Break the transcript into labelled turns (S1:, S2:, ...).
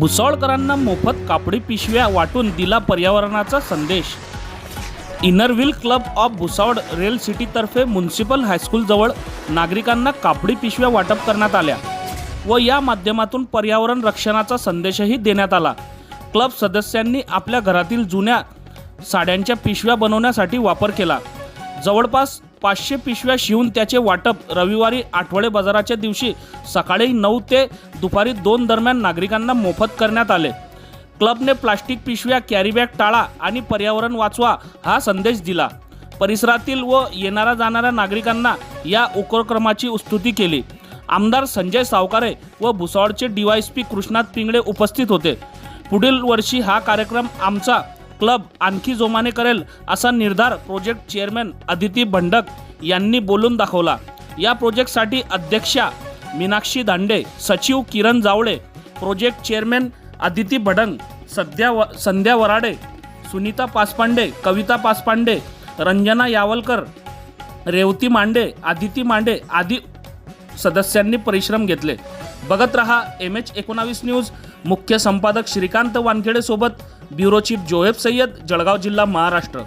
S1: भुसावळकरांना मोफत कापडी पिशव्या वाटून दिला पर्यावरणाचा संदेश. Inner Wheel club of Bhusawal rail सिटीतर्फे municipal हायस्कूलजवळ नागरिकांना कापडी पिशव्या वाटप करण्यात आल्या व या माध्यमातून पर्यावरण रक्षणाचा संदेशही देण्यात आला. क्लब सदस्यांनी आपल्या घरातील जुन्या साड्यांच्या पिशव्या बनवण्यासाठी वापर केला. जवळपास पाचशे पिशव्या शिवून त्याचे वाटप रविवारी आठवडे बाजाराच्या दिवशी सकाळी नऊ ते दुपारी दोन दरम्यान नागरिकांना मोफत करण्यात आले. क्लबने प्लास्टिक पिशव्या कॅरीबॅग टाळा आणि पर्यावरण वाचवा हा संदेश दिला. परिसरातील व येणाऱ्या जाणाऱ्या नागरिकांना या उपक्रमाची स्तुती केली. आमदार संजय सावकारे व भुसावळचे डीवायसपी कृष्णात पिंगळे उपस्थित होते. पुढील वर्षी हा कार्यक्रम आमचा क्लब आणखी जोमाने करेल असा निर्धार प्रोजेक्ट चेअरमॅन अदिती भंडक यांनी बोलून दाखवला. या प्रोजेक्टसाठी अध्यक्षा मीनाक्षी दांडे सचिव किरण जावळे प्रोजेक्ट चेअरमॅन आदिती भडंग सध्या व संध्या वराडे सुनीता पासपांडे कविता पासपांडे रंजना यावलकर रेवती मांडे आदिती मांडे आदी सदस्यांनी परिश्रम घेतले. बघत रहा एम एच एकोणावीस न्यूज. मुख्य संपादक श्रीकांत वानखेडेसोबत ब्युरो चीफ जोहेब सय्यद जळगाव जिल्हा महाराष्ट्र.